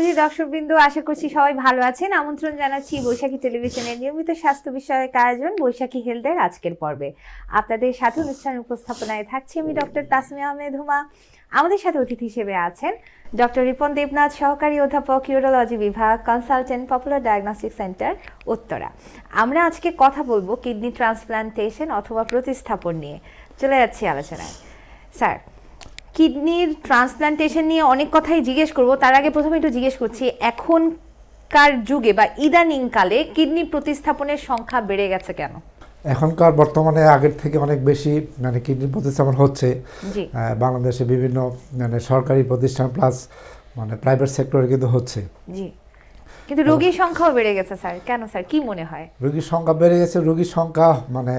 সুধী দর্শকবৃন্দ, আশা করছি সবাই ভালো আছেন। আমন্ত্রণ জানাচ্ছি বৈশাখী টেলিভিশনের নিয়মিত স্বাস্থ্য বিষয়ক আয়োজন বৈশাখী হেলথের আজকের পর্বে। আপনাদের সাথে অনুষ্ঠান উপস্থাপনায় থাকছি আমি ডক্টর তাসমিয়া আহমেদ হুমা। আমাদের সাথে অতিথি হিসেবে আছেন ডক্টর রিপন দেবনাথ, সহকারী অধ্যাপক, ইউরোলজি বিভাগ consultant popular diagnostic centre Uttara. আমরা আজকে কথা বলব কিডনি ট্রান্সপ্লান্টেশন অথবা প্রতিস্থাপন নিয়ে। চলে যাচ্ছি আলোচনায়। স্যার কিডনির ট্রান্সপ্লান্টেশন নিয়ে অনেক কথাই জিজ্ঞেস করব। তার আগে প্রথমে একটু জিজ্ঞেস করছি এখনকার যুগে বা ইদানিং কালে কিডনি প্রতিস্থাপনের সংখ্যা বেড়ে গেছে কেন? এখনকার বর্তমানে আগের থেকে অনেক বেশি মানে কিডনি প্রতিস্থাপন হচ্ছে। বাংলাদেশে বিভিন্ন মানে সরকারি প্রতিষ্ঠান প্লাস মানে প্রাইভেট সেক্টরে কিন্তু হচ্ছে। জি। কিন্তু রোগীর সংখ্যাও বেড়ে গেছে স্যার। কেন স্যার? কি মনে হয়? রোগীর সংখ্যা বেড়ে গেছে। রোগীর সংখ্যা মানে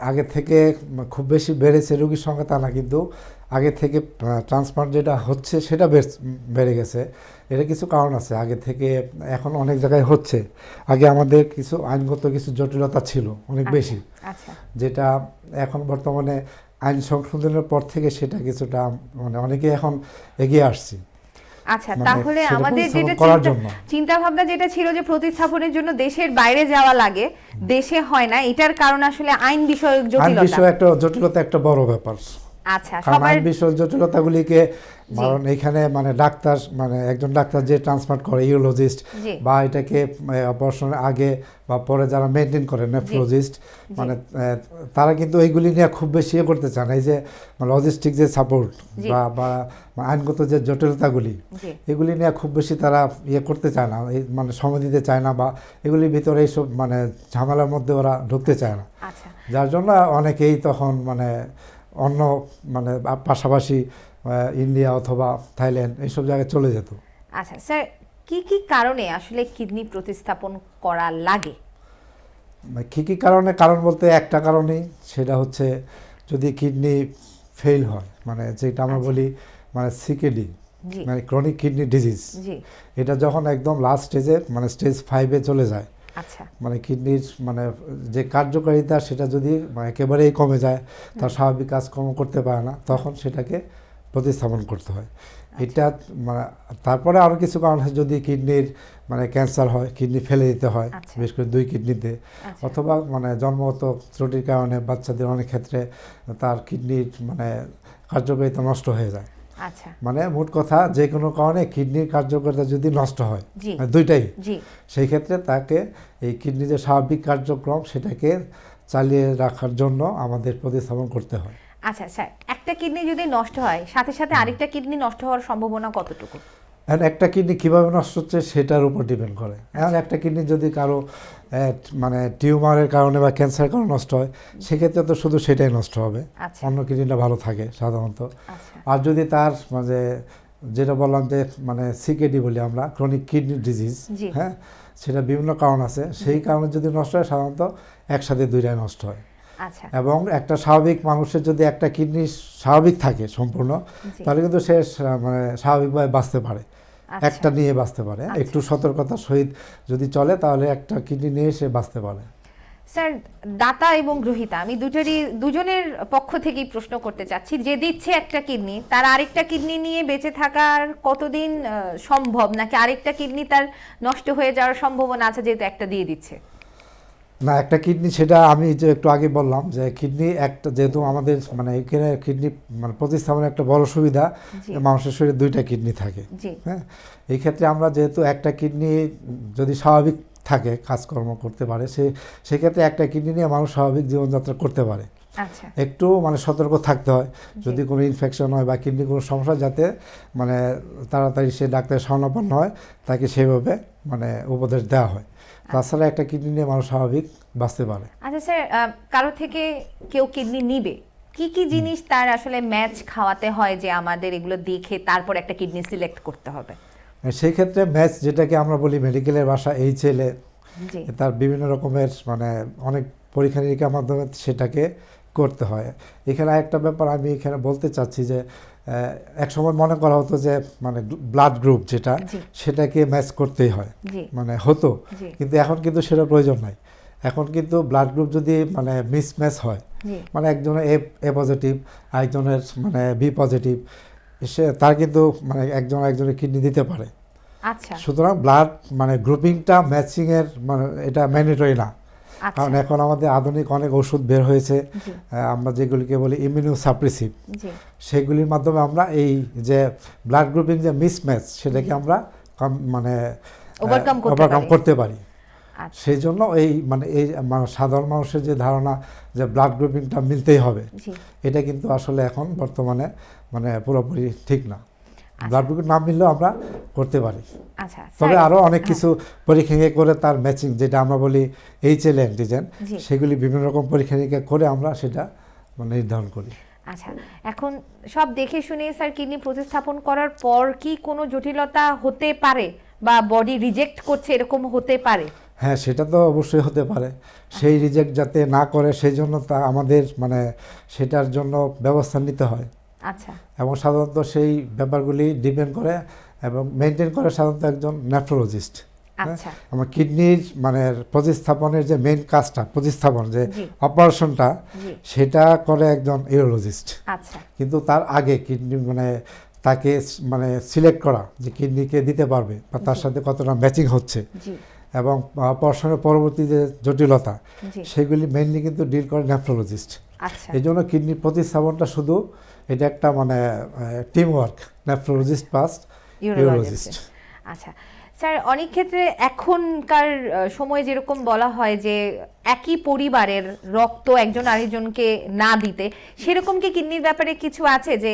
আগে থেকে খুব বেশি বেড়েছে রোগীর সংখ্যা তা না কিন্তু আগে থেকে ট্রান্সপ্লান্ট যেটা হচ্ছে সেটা বেড়ে গেছে। এটা কিছু কারণ আছে। আগে থেকে এখন অনেক জায়গায় হচ্ছে। আগে আমাদের কিছু আইনগত কিছু জটিলতা ছিল অনেক বেশি। আচ্ছা। যেটা এখন বর্তমানে আইন সংশোধনের পর থেকে সেটা কিছুটা মানে অনেকে এখন এগিয়ে আসছে। আচ্ছা মানে তাহলে আমাদের যেটা চিন্তা- ভাবনা যেটা ছিল যে প্রতিস্থাপনের জন্য দেশের বাইরে যাওয়া লাগে দেশে হয় না এটার কারণ আসলে আইন বিষয়ক আইন জটিলতা। একটা জটিলতা একটা বড় ব্যাপার। আচ্ছা কারণ সবার আইন বিষয় জটিলতাগুলিকে কারণ এখানে মানে ডাক্তার মানে একজন ডাক্তার যে ট্রান্সপ্লান্ট করে ইউরোলজিস্ট বা এটাকে অপারেশনের আগে বা পরে যারা মেনটেন করে নেফ্রোলজিস্ট মানে তারা কিন্তু এইগুলি নিয়ে খুব বেশি ইয়ে করতে চান এই যে লজিস্টিক যে সাপোর্ট বা বা আইনগত যে জটিলতাগুলি এগুলি নিয়ে খুব বেশি তারা ইয়ে করতে চায় না মানে সময় দিতে চায় না বা এগুলির ভিতরে এইসব মানে ঝামেলার মধ্যে ওরা ঢুকতে চায় না। আচ্ছা। যার জন্য অনেকেই তখন মানে অন্য মানে পাশাপাশি ইন্ডিয়া অথবা থাইল্যান্ড এইসব জায়গায় চলে যেত। আচ্ছা স্যার কি কি কারণে আসলে কিডনি প্রতিস্থাপন করা লাগে? কী কী কারণে? কারণ বলতে একটা কারণেই সেটা হচ্ছে যদি কিডনি ফেল হয় মানে যেটা আমরা আচ্ছা। বলি মানে সিকেডি মানে ক্রনিক কিডনি ডিজিজ এটা যখন একদম লাস্ট স্টেজে মানে স্টেজ ফাইভে চলে যায় মানে কিডনির মানে যে কার্যকারিতা সেটা যদি মানে একেবারেই কমে যায় তার স্বাভাবিক কাজকর্ম করতে পারে না তখন সেটাকে প্রতিস্থাপন করতে হয়। এটা মানে তারপরে আরও কিছু কারণ আছে যদি কিডনির মানে ক্যান্সার হয় কিডনি ফেলে দিতে হয় আচ্ছা। বিশেষ করে দুই কিডনিতে আচ্ছা। অথবা মানে জন্মগত ত্রুটির কারণে বাচ্চাদের অনেক ক্ষেত্রে তার কিডনির মানে কার্যকারিতা নষ্ট হয়ে যায়। আচ্ছা। মানে মোট কথা যে কোনো কারণে কিডনির কার্যকারিতা যদি নষ্ট হয় মানে দুইটাই সেই ক্ষেত্রে তাকে এই কিডনির যে স্বাভাবিক কার্যক্রম সেটাকে চালিয়ে রাখার জন্য আমাদের প্রতিস্থাপন করতে হয়। আচ্ছা স্যার একটা কিডনি যদি নষ্ট হয় সাথে সাথে আরেকটা কিডনি নষ্ট হওয়ার সম্ভাবনা কতটুকু? এখন একটা কিডনি কীভাবে নষ্ট হচ্ছে সেটার উপর ডিপেন্ড করে। এখন একটা কিডনি যদি কারও মানে টিউমারের কারণে বা ক্যান্সারের কারণে নষ্ট হয় সেক্ষেত্রে তো শুধু সেটাই নষ্ট হবে। আচ্ছা। অন্য কিডনিটা ভালো থাকে সাধারণত। আচ্ছা। আর যদি তার মানে যেটা বললাম যে মানে সিকেডি বলি আমরা ক্রনিক কিডনি ডিজিজ হ্যাঁ সেটা বিভিন্ন কারণ আছে। সেই কারণে যদি নষ্ট হয় সাধারণত একসাথে দুইটাই নষ্ট হয়। এবং একটা স্বাভাবিক মানুষের যদি একটা কিডনি স্বাভাবিক থাকে সম্পূর্ণ তাহলে কিন্তু সে মানে স্বাভাবিকভাবে বাঁচতে পারে। আচ্ছা। একটা নিয়ে বাঁচতে পারে। আচ্ছা। একটু সতর্কতার সহিত যদি চলে তাহলে একটা কিডনি নিয়ে সে বাঁচতে পারে। স্যার দাতা এবং গ্রহিতা আমি দুটোরই দুজনের পক্ষ থেকেই প্রশ্ন করতে চাচ্ছি। যে দিচ্ছে একটা কিডনি তার আরেকটা কিডনি নিয়ে বেঁচে থাকার কতদিন সম্ভব? নাকি আরেকটা কিডনি তার নষ্ট হয়ে যাওয়ার সম্ভাবনা আছে যেহেতু একটা দিয়ে দিচ্ছে? না একটা কিডনি সেটা আমি যে একটু আগে বললাম যে কিডনি একটা যেহেতু আমাদের মানে এখানে কিডনি মানে প্রতিস্থাপনের একটা বড় সুবিধা মানুষের শরীরে দুইটা কিডনি থাকে। হ্যাঁ? এই ক্ষেত্রে আমরা যেহেতু একটা কিডনি যদি স্বাভাবিক থাকে কাজকর্ম করতে পারে সে সেক্ষেত্রে একটা কিডনি নিয়ে মানুষ স্বাভাবিক জীবনযাত্রা করতে পারে। আচ্ছা। একটু মানে সতর্ক থাকতে হয়। যদি কোনো ইনফেকশন হয় বা কিডনি কোনো সমস্যা যাতে মানে তাড়াতাড়ি সে ডাক্তারের শরণাপন্ন হয় তাকে সেভাবে মানে উপদেশ দেওয়া হয়। তাছাড়া একটা কিডনি নিয়ে মানুষ স্বাভাবিক বাঁচতে পারে। আচ্ছা স্যার কারও থেকে কেউ কিডনি নিবে? কি কি জিনিস তার আসলে ম্যাচ খাওয়াতে হয় যে আমাদের এগুলো দেখে তারপর একটা কিডনি সিলেক্ট করতে হবে? সেই ক্ষেত্রে ম্যাচ যেটাকে আমরা বলি মেডিকেলের ভাষা এই ছেলে তার বিভিন্ন রকমের মানে অনেক পরীক্ষা নিরীক্ষার মাধ্যমে সেটাকে করতে হয়। এখানে একটা ব্যাপার আমি এখানে বলতে চাচ্ছি যে এক সময় মনে করা হতো যে মানে ব্লাড গ্রুপ যেটা সেটাকে ম্যাচ করতেই হয়। মানে হতো। কিন্তু এখন কিন্তু সেটা প্রয়োজন নাই। এখন কিন্তু ব্লাড গ্রুপ যদি মানে মিসম্যাচ হয় মানে একজনের এ এ পজিটিভ আরেকজনের মানে বি পজিটিভ সে তার কিন্তু মানে একজন একজনের কিডনি দিতে পারে। আচ্ছা। সুতরাং ব্লাড মানে গ্রুপিংটা ম্যাচিংয়ের মানে এটা ম্যান্ডেটরি না। কারণ এখন আমাদের আধুনিক অনেক ওষুধ বের হয়েছে আমরা যেগুলিকে বলি ইমিউনো সাপ্রেসিভ সেগুলির মাধ্যমে আমরা এই যে ব্লাড গ্রুপিং যে মিসম্যাচ সেটাকে আমরা কম- মানে ওভারকাম করতে পারি। আচ্ছা। সেই জন্য এই মানে এই মানে সাধারণ মানুষের যে ধারণা যে ব্লাড গ্রুপিংটা মিলতেই হবে এটা কিন্তু আসলে এখন বর্তমানে মানে পুরোপুরি ঠিক না। আচ্ছা। ব্লাড গ্রুপিং না মিললেও আমরা করতে পারি। আচ্ছা তবে আরও অনেক হ্যাঁ। কিছু পরীক্ষা নিরীক্ষা করে তার ম্যাচিং যেটা আমরা বলি এইচ এল অ্যান্টিজেন সেগুলি বিভিন্ন রকম পরীক্ষা নিরীক্ষা করে আমরা সেটা মানে নির্ধারণ করি। আচ্ছা এখন সব দেখে শুনে স্যার কিডনি প্রতিস্থাপন করার পর কি কোনো জটিলতা হতে পারে বা বডি রিজেক্ট করছে এরকম হতে পারে? হ্যাঁ সেটা তো অবশ্যই হতে পারে। সেই রিজেক্ট যাতে না করে সেই জন্য তা আমাদের মানে সেটার জন্য ব্যবস্থা নিতে হয়। আচ্ছা। এবং সাধারণত সেই ব্যাপারগুলি ডিপেন্ড করে এবং মেনটেন করে সাধারণত একজন নেফ্রোলজিস্ট আমার কিডনির মানে প্রতিস্থাপনের যে মেন কাজটা প্রতিস্থাপন যে অপারেশনটা সেটা করে একজন ইউরোলজিস্ট আচ্ছা। কিন্তু তার আগে কিডনি মানে তাকে মানে সিলেক্ট করা যে কিডনিকে দিতে পারবে বা তার সাথে কতটা ম্যাচিং হচ্ছে। এবং পড়াশোনার পরবর্তী যে জটিলতা সেগুলি মেনলি কিন্তু ডিল করে নেফ্রোলজিস্ট আচ্ছা। এই জন্য কিডনির প্রতিস্থাপনটা শুধু এটা একটা মানে team work nephrologist plus urologist আচ্ছা। স্যার অনেক ক্ষেত্রে এখনকার সময়ে যেরকম বলা হয় যে একই পরিবারের রক্ত একজন আরেকজনকে না দিতে সেরকম কি কিডনির ব্যাপারে কিছু আছে যে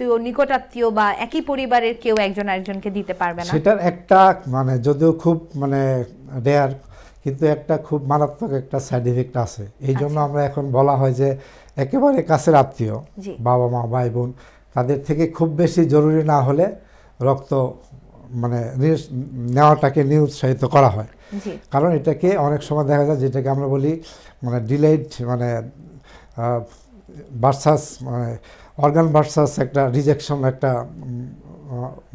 আত্মীয় নিকট আত্মীয় বা একই পরিবারের কেউ একজন আরেকজনকে দিতে পারবে না। সেটার একটা মানে যদিও খুব মানে রেয়ার কিন্তু একটা খুব মারাত্মক একটা সাইড ইফেক্ট আছে। এই জন্য আচ্ছা। আমরা এখন বলা হয় যে একেবারে কাছের আত্মীয় বাবা মা ভাই বোন তাদের থেকে খুব বেশি জরুরি না হলে রক্ত মানে নেওয়াটাকে নিরুৎসাহিত করা হয়। কারণ এটাকে অনেক সময় দেখা যায় যেটাকে আমরা বলি মানে ডিলেড মানে ভার্সাস মানে অর্গান ভার্সাস একটা রিজেকশন একটা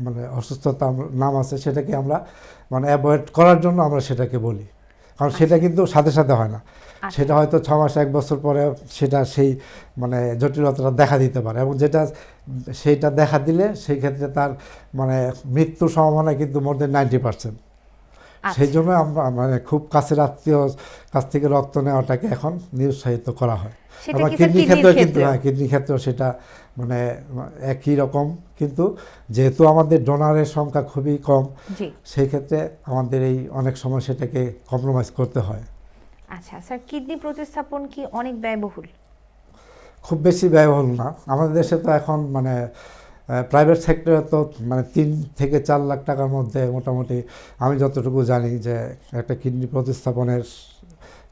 মানে অসুস্থতা নাম আছে সেটাকে আমরা মানে অ্যাভয়েড করার জন্য আমরা সেটাকে বলি কারণ সেটা কিন্তু সাথে সাথে হয় না আচ্ছা। সেটা হয়তো ছ মাস এক বছর পরে সেটা সেই মানে জটিলতাটা দেখা দিতে পারে এবং যেটা সেইটা দেখা দিলে সেই ক্ষেত্রে তার মানে মৃত্যুর সম্ভাবনা কিন্তু মোর দেন নাইনটি পার্সেন্ট আচ্ছা। সেই জন্য আমরা মানে খুব কাছের আত্মীয় কাছ থেকে রক্ত নেওয়াটাকে এখন নিরুৎসাহিত করা হয়। আবার কিডনি ক্ষেত্রেও কিন্তু হ্যাঁ কিডনি ক্ষেত্রেও সেটা মানে একই রকম। কিন্তু যেহেতু আমাদের ডোনারের সংখ্যা খুবই কম সেই ক্ষেত্রে আমাদের এই অনেক সময় সেটাকে কম্প্রোমাইজ করতে হয়। আচ্ছা স্যার কিডনি প্রতিস্থাপন কি অনেক ব্যয়বহুল? খুব বেশি ব্যয়বহুল না। আমাদের দেশে তো এখন মানে প্রাইভেট সেক্টরে তো মানে তিন থেকে চার লাখ টাকার মধ্যে মোটামুটি আমি যতটুকু জানি যে একটা কিডনি প্রতিস্থাপনের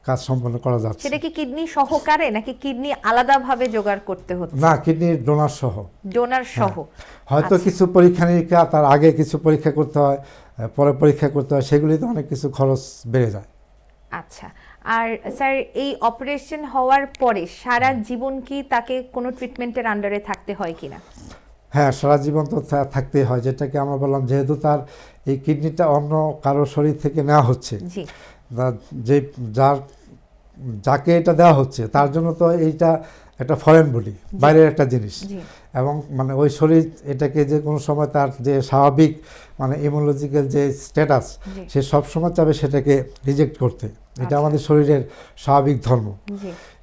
কাজ সম্পন্ন করা যাচ্ছে। সেটা কি কিডনি সহকারে নাকি কিডনি আলাদাভাবে জোগাড় করতে হচ্ছে? না কিডনি ডোনার সহ। ডোনার সহ। হয়তো আচ্ছা। কিছু পরীক্ষা নিরীক্ষা তার আগে কিছু পরীক্ষা করতে হয় পরে পরীক্ষা করতে হয় সেগুলিতে অনেক কিছু খরচ বেড়ে যায়। আচ্ছা। আর স্যার এই অপারেশন হওয়ার পরে সারা জীবন কি তাকে কোনো ট্রিটমেন্টের আন্ডারে থাকতে হয় কিনা? হ্যাঁ সারা জীবন তো থাকতেই হয়। যেটাকে আমরা বললাম যেহেতু তার এই কিডনিটা অন্য কারও শরীর থেকে নেওয়া হচ্ছে। যে যার যাকে এটা দেওয়া হচ্ছে তার জন্য তো এইটা একটা ফরেন বডি বাইরের একটা জিনিস। এবং মানে ওই শরীর এটাকে যে কোনো সময় তার যে স্বাভাবিক মানে ইমোলজিক্যাল যে স্ট্যাটাস সে সবসময় চাবে সেটাকে রিজেক্ট করতে। এটা আচ্ছা। আমাদের শরীরের স্বাভাবিক ধর্ম।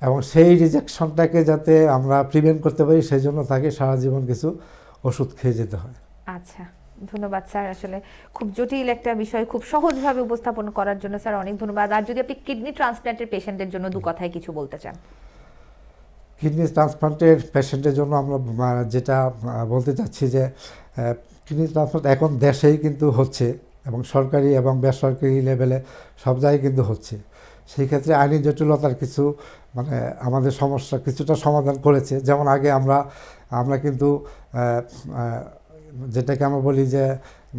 এবং সেই রিজেকশনটাকে যাতে আমরা প্রিভেন্ট করতে পারি সেই জন্য তাকে সারা জীবন কিছু ওষুধ খেয়ে যেতে হয়। আচ্ছা ধন্যবাদ স্যার। আসলে খুব জটিল একটা বিষয় খুব সহজভাবে উপস্থাপন করার জন্য স্যার অনেক ধন্যবাদ। আর যদি আপনি কিডনি ট্রান্সপ্ল্যান্টের পেশেন্টের জন্য দু কথায় কিছু বলতে চান। কিডনি ট্রান্সপ্লান্টের পেশেন্টের জন্য আমরা যেটা বলতে চাচ্ছি যে কিডনি ট্রান্সপ্লান্ট এখন দেশেই কিন্তু হচ্ছে এবং সরকারি এবং বেসরকারি লেভেলে সব জায়গায় কিন্তু হচ্ছে। সেই ক্ষেত্রে আইনি জটিলতার কিছু মানে আমাদের সমস্যা কিছুটা সমাধান করেছে। যেমন আগে আমরা আমরা কিন্তু যেটাকে আমরা বলি যে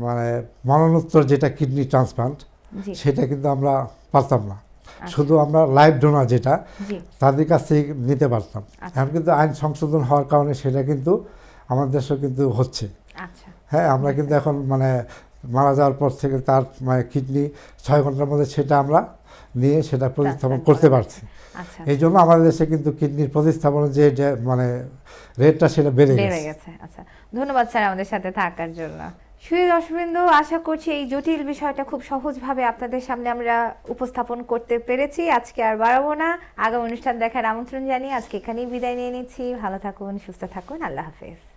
মানে মরণোত্তর যেটা কিডনি ট্রান্সপ্লান্ট সেটা কিন্তু আমরা পারতাম না। আচ্ছা, শুধু আমরা লাইভ ডোনার যেটা তাদের কাছ থেকে নিতে পারতাম। আচ্ছা। এখন কিন্তু আইন সংশোধন হওয়ার কারণে সেটা কিন্তু আমাদের দেশেও কিন্তু হচ্ছে। আচ্ছা। হ্যাঁ আমরা কিন্তু এখন মানে মারা যাওয়ার পর থেকে তার মানে কিডনি ছয় ঘণ্টার মধ্যে সেটা আমরা নিয়ে সেটা প্রতিস্থাপন করতে করা পারছি। আচ্ছা। এই জন্য আমাদের দেশে কিন্তু কিডনির প্রতিস্থাপনের যে মানে রেটটা সেটা বেড়ে গেছে। আচ্ছা। ধন্যবাদ স্যার আমাদের সাথে থাকার জন্য। সুপ্রিয় দর্শকবৃন্দ আশা করছি এই জটিল বিষয়টা খুব সহজভাবে আপনাদের সামনে আমরা উপস্থাপন করতে পেরেছি। আজকে আর বাড়াবো না। আগামী অনুষ্ঠান দেখার আমন্ত্রণ জানিয়ে আজকে এখানেই বিদায় নিয়ে নিচ্ছি। ভালো থাকুন সুস্থ থাকুন। আল্লাহ হাফেজ।